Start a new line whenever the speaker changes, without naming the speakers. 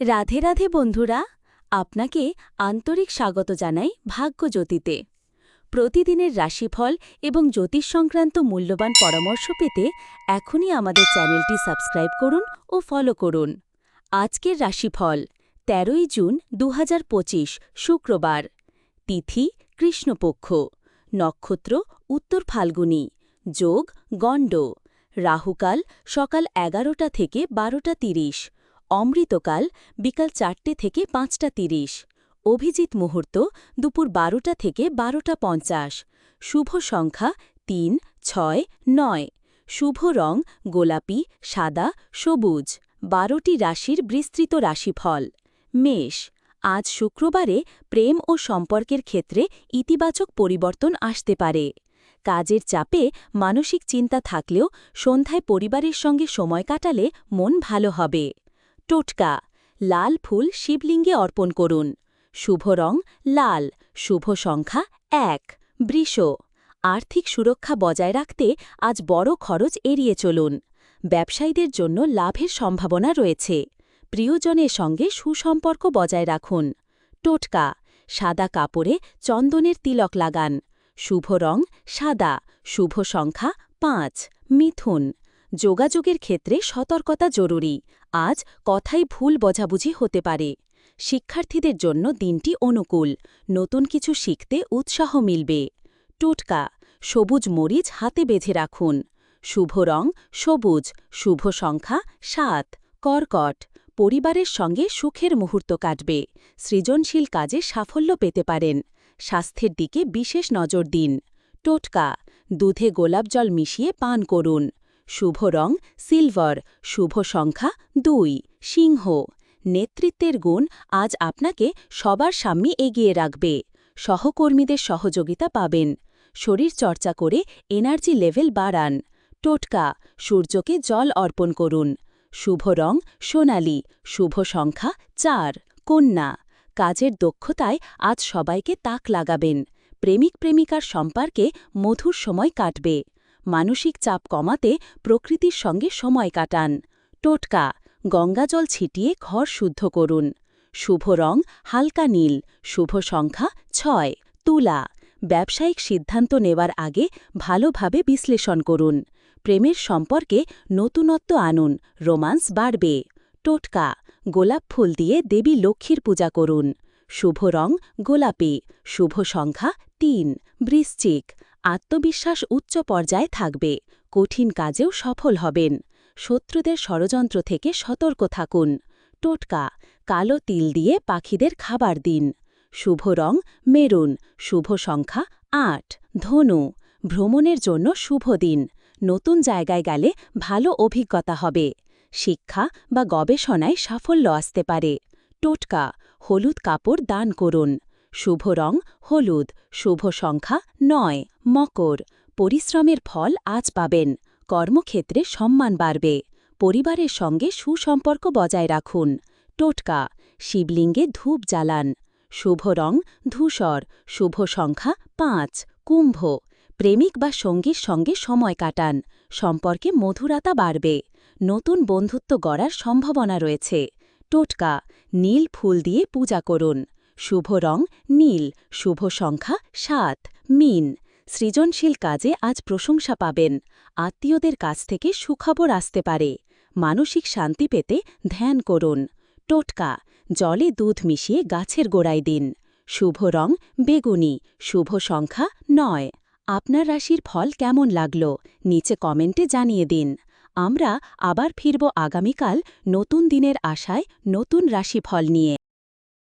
রাধে রাধে বন্ধুরা, আপনাকে আন্তরিক স্বাগত জানাই ভাগ্যজ্যোতিতে। প্রতিদিনের রাশিফল এবং জ্যোতিষ সংক্রান্ত মূল্যবান পরামর্শ পেতে এখনই আমাদের চ্যানেলটি সাবস্ক্রাইব করুন ও ফলো করুন। আজকের রাশিফল, তেরোই জুন দু হাজার পঁচিশ, শুক্রবার। তিথি, কৃষ্ণপক্ষ। নক্ষত্র, উত্তর ফাল্গুনী। যোগ, গণ্ড। রাহুকাল, সকাল এগারোটা থেকে বারোটা তিরিশ। অমৃতকাল, বিকাল চারটে থেকে পাঁচটা তিরিশ। অভিজিৎ মুহূর্ত, দুপুর বারোটা থেকে বারোটা পঞ্চাশ। শুভ সংখ্যা, তিন, ছয়, নয়। শুভ রং, গোলাপি, সাদা, সবুজ। বারোটি রাশির বিস্তৃত রাশিফল। মেষ। আজ শুক্রবারে প্রেম ও সম্পর্কের ক্ষেত্রে ইতিবাচক পরিবর্তন আসতে পারে। কাজের চাপে মানসিক চিন্তা থাকলেও সন্ধ্যায় পরিবারের সঙ্গে সময় কাটালে মন ভালো হবে। টোটকা। লাল ফুল শিবলিঙ্গে অর্পণ করুন। শুভ রং লাল। শুভ সংখ্যা এক। বৃষ। আর্থিক সুরক্ষা বজায় রাখতে আজ বড় খরচ এড়িয়ে চলুন। ব্যবসায়ীদের জন্য লাভের সম্ভাবনা রয়েছে। প্রিয়জনের সঙ্গে সুসম্পর্ক বজায় রাখুন। টোটকা। সাদা কাপড়ে চন্দনের তিলক লাগান। শুভ রং সাদা। শুভ সংখ্যা পাঁচ। মিথুন। যোগাযোগের ক্ষেত্রে সতর্কতা জরুরি। আজ কথাই ভুল বোঝাবুঝি হতে পারে। শিক্ষার্থীদের জন্য দিনটি অনুকূল, নতুন কিছু শিখতে উৎসাহ মিলবে। টোটকা, সবুজ মরিচ হাতে বেঁধে রাখুন। শুভ রং, সবুজ, শুভ সংখ্যা, সাত, কর্কট। পরিবারের সঙ্গে সুখের মুহূর্ত কাটবে। সৃজনশীল কাজে সাফল্য পেতে পারেন। স্বাস্থ্যের দিকে বিশেষ নজর দিন। টোটকা, দুধে গোলাপ জল মিশিয়ে পান করুন। শুভ রং সিলভার, শুভ সংখ্যা দুই, সিংহ। নেতৃত্বের গুণ আজ আপনাকে সবার সামনে এগিয়ে রাখবে। সহকর্মীদের সহযোগিতা পাবেন। শরীর চর্চা করে এনার্জি লেভেল বাড়ান। টোটকা, সূর্যকে জল অর্পণ করুন। শুভ রং সোনালি, শুভ সংখ্যা চার, কন্যা। কাজের দক্ষতায় আজ সবাইকে তাক লাগাবেন। প্রেমিক প্রেমিকার সম্পর্কে মধুর সময় কাটবে। মানসিক চাপ কমাতে প্রকৃতির সঙ্গে সময় কাটান। টোটকা গঙ্গাজল ছিটিয়ে ঘর শুদ্ধ করুন। শুভ রং, হালকা নীল। শুভ সংখ্যা, ছয়। তুলা, ব্যবসায়িক সিদ্ধান্ত নেওয়ার আগে ভালোভাবে বিশ্লেষণ করুন। প্রেমের সম্পর্কে নতুনত্ব আনুন। রোমান্স বাড়বে। টোটকা, গোলাপ ফুল দিয়ে দেবী লক্ষ্মীর পূজা করুন। শুভ রং, গোলাপি। শুভ সংখ্যা, তিন। বৃশ্চিক। আত্মবিশ্বাস উচ্চ পর্যায়ে থাকবে, কঠিন কাজেও সফল হবেন। শত্রুদের ষড়যন্ত্র থেকে সতর্ক থাকুন। টোটকা, কালো তিল দিয়ে পাখিদের খাবার দিন। শুভ রং, মেরুন। শুভ সংখ্যা, আট। ধনু, ভ্রমণের জন্য শুভ দিন। নতুন জায়গায় গেলে ভালো অভিজ্ঞতা হবে। শিক্ষা বা গবেষণায় সাফল্য আসতে পারে। টোটকা, হলুদ কাপড় দান করুন। শুভ রং, হলুদ। শুভ সংখ্যা নয়, মকর। পরিশ্রমের ফল আজ পাবেন। কর্মক্ষেত্রে সম্মান বাড়বে। পরিবারের সঙ্গে সুসম্পর্ক বজায় রাখুন। টোটকা, শিবলিঙ্গে ধূপ জ্বালান। শুভ রং, ধূসর। শুভ সংখ্যা পাঁচ, কুম্ভ। প্রেমিক বা সঙ্গীর সঙ্গে সময় কাটান। সম্পর্কে মধুরতা বাড়বে। নতুন বন্ধুত্ব গড়ার সম্ভাবনা রয়েছে। টোটকা, নীল ফুল দিয়ে পূজা করুন। শুভ রং নীল, শুভ সংখ্যা সাত, মিন। সৃজনশীল কাজে আজ প্রশংসা পাবেন। আত্মীয়দের কাছ থেকে সুখবর আসতে পারে। মানসিক শান্তি পেতে ধ্যান করুন। টোটকা, জলে দুধ মিশিয়ে গাছের গোড়ায় দিন। শুভ রং বেগুনি, শুভ সংখ্যা নয়। আপনার রাশির ফল কেমন লাগল? নিচে কমেন্টে জানিয়ে দিন। আমরা আবার ফিরব আগামীকাল নতুন দিনের আশায় নতুন রাশিফল নিয়ে।